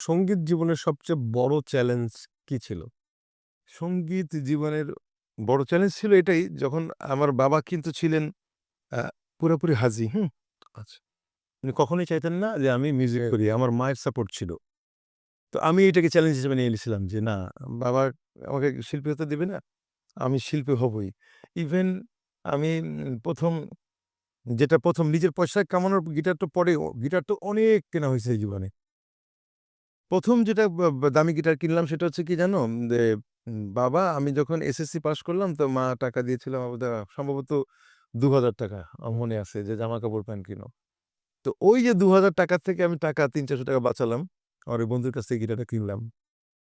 সংগীত জীবনের সবচেয়ে বড় চ্যালেঞ্জ কি ছিল? সংগীত জীবনের বড় চ্যালেঞ্জ ছিল এটাই যখন আমার বাবা কিন্তু ছিলেন আ পুরোপুরি হাজি, হুম? আচ্ছা। উনি কখনোই চাইতেন না যে আমি মিউজিক হ্যাঁ। করি। আমার মায়ের সাপোর্ট ছিল। তো আমি এটাকে চ্যালেঞ্জ হিসেবে নিয়ে নিয়েছিলাম যে না বাবা আমাকে শিল্পী হতে দিবে না? আমি শিল্পী হবই। ইভেন আমি উম ১ম যেটা ১ম নিজের পয়সায় কামানোর গিটার তো পরে গিটার তো অনেক কেনা হয়েছে এই জীবনে। ১ম যেটা দামি গিটার কিনলাম সেটা হচ্ছে কি জানো? যে বাবা আমি যখন এসএসসি পাস করলাম তো মা টাকা দিয়েছিল আমাদের সম্ভবত ৳২,০০০ আমার মনে আছে যে জামা-কাপড় প্যান্ট কিনো। তো ওই যে ৳২,০০০ থেকে আমি টাকা ৳৩০০-৳৪০০ বাঁচালাম। আমার ওই বন্ধুর কাছ থেকে গিটারটা কিনলাম।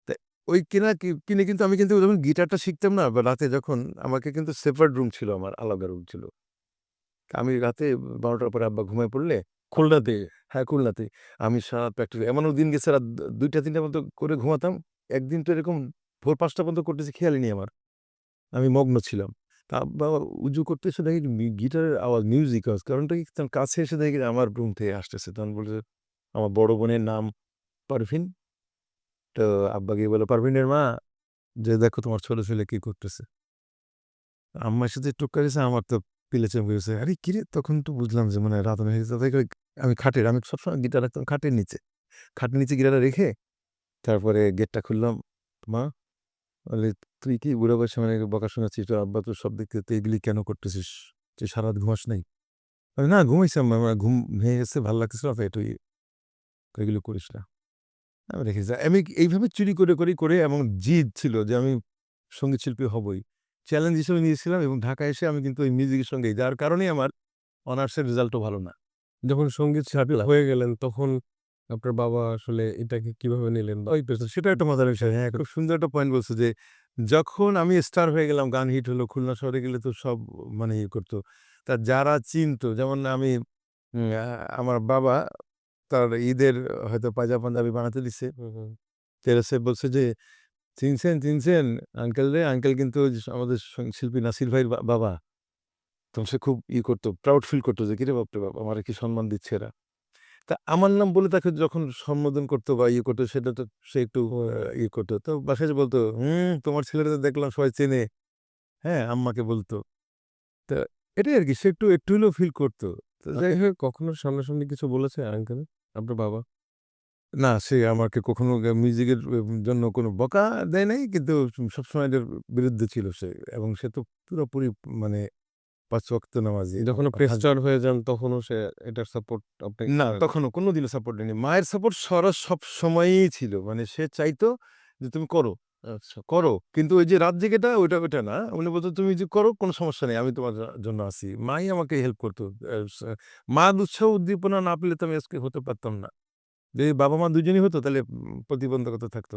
তা ওই কেনা কি কিনে কিন্তু আমি কিন্তু যখন গিটারটা শিখতাম না বা রাতে যখন আমাকে কিন্তু সেপারেট রুম ছিল আমার আলাদা রুম ছিল। আমি রাতে ১২টার পরে আব্বা ঘুমায় পড়লে খুলনাতে হ্যাঁ, খুলনাতে। আমি সারা প্র্যাকটিস এমনও দিন গেছে রাত ২টা-৩টা পর্যন্ত করে ঘুমাতাম। একদিন তো এরকম ভোর পাঁচটা পর্যন্ত করতেছি খেয়ালই নেই আমার। আমি মগ্ন ছিলাম। তা উজু করতে এসে দেখি গিটারের আওয়াজ, মিউজিক আওয়াজ। কারণটা কি? কাছে এসে দেখি আমার রুম থেকে আসতেছে। তখন বলছে আমার বড় বোনের নাম পারভিন। তো আব্বা গিয়ে বলে, "পারভিনের মা যে দেখো তোমার ছোট ছেলে কি করতেছে।" আম্মা সাথে যে টোক্কা দিছে আমার তো পিলে চমকে গেছে। আরে কিরে? তখন তো বুঝলাম যে মানে রাত হয়ে গেছে। আমি খাটের আমি সবসময় গিটার রাখতাম খাটের নিচে। খাটের নিচে গিটারটা রেখে তারপরে গেটটা খুললাম। মা বলে, "তুই কি বুড়া বয়সে মানে বকা শোনাচ্ছিস? তোর আব্বা তো সব দেখতে তো এগুলি কেন করতেছিস? তুই সারারাত ঘুমাস নাই?" "না ঘুমাইছি। আমার ঘুম ভেঙে গেছে ভালো লাগতেছিল তো তুই এগুলো করিস না।" আমি রেখেছি। আমি এইভাবে চুরি করে, করে, করে এবং জিদ ছিল যে আমি সংগীত শিল্পী হবই। চ্যালেঞ্জ হিসেবে নিয়েছিলাম এবং ঢাকায় এসে আমি কিন্তু ওই মিউজিকের সঙ্গে যার কারণেই আমার অনার্সের রেজাল্টও ভালো না। যখন সংগীত শিল্পী হয়ে গেলেন তখন আপনার বাবা আসলে এটাকে কীভাবে নিলেন? ওই তো সেটা একটা মজার বিষয়। হ্যাঁ, খুব সুন্দর একটা পয়েন্ট বলছো যে যখন আমি স্টার হয়ে গেলাম, গান হিট হলো, খুলনা শহরে গেলে তো সব মানে ইয়ে করতো তা যারা চিনতো যেমন আমি আমার বাবা তার ঈদের হয়তো পায়জামা পাঞ্জাবি বানাতে দিছে। হুম। বলছে যে, "চিনছেন, চিনছেন আঙ্কেল রে? আঙ্কেল কিন্তু আমাদের শিল্পী নাসির ভাইয়ের বাবা।" তখন সে খুব ই করতো, প্রাউড ফিল করতো যে, "কিরে বাপরে বাপ! আমারে কি সম্মান দিচ্ছে এরা।" তা আমার নাম বলে তাকে যখন সম্বোধন করতো বা ইয়ে করতো সেটা তো সে একটু ইয়ে করতো। তো বাসায় বলতো, "হুম, তোমার ছেলেটা তো দেখলাম সবাই চেনে।" হ্যাঁ, আম্মাকে বলতো। তা এটাই আর কি সে একটু, একটু হলেও ফিল করতো। তো যাই হোক কখনো সামনাসামনি কিছু বলেছে আঙ্কেল আপনার বাবা? না সে আমাকে কখনো মিউজিকের জন্য কোনো বকা দেয় নাই কিন্তু সবসময় এটার বিরুদ্ধে ছিল সে এবং সে তো পুরোপুরি মানে ৫ ওয়াক্ত নামাজি। যখন হয়ে যান তখনও সে এটার সাপোর্ট আপনাকে না? তখনও কোনদিনও সাপোর্ট দেয়নি। মায়ের সাপোর্ট সরা সবসময়ই ছিল। মানে সে চাইতো যে, "তুমি করো, আচ্ছা। করো।" কিন্তু ওই যে রাত জেগেটা ওইটা, ওইটা না। উনি বলতো, "তুমি যে করো কোনো সমস্যা নেই। আমি তোমার জন্য আছি।" মাই আমাকে হেল্প করতো। মা উৎসাহ উদ্দীপনা না পেলে তো আমি আজকে হতে পারতাম না। যদি বাবা-মা দুজনেই হতো তাহলে প্রতিবন্ধকতা থাকতো।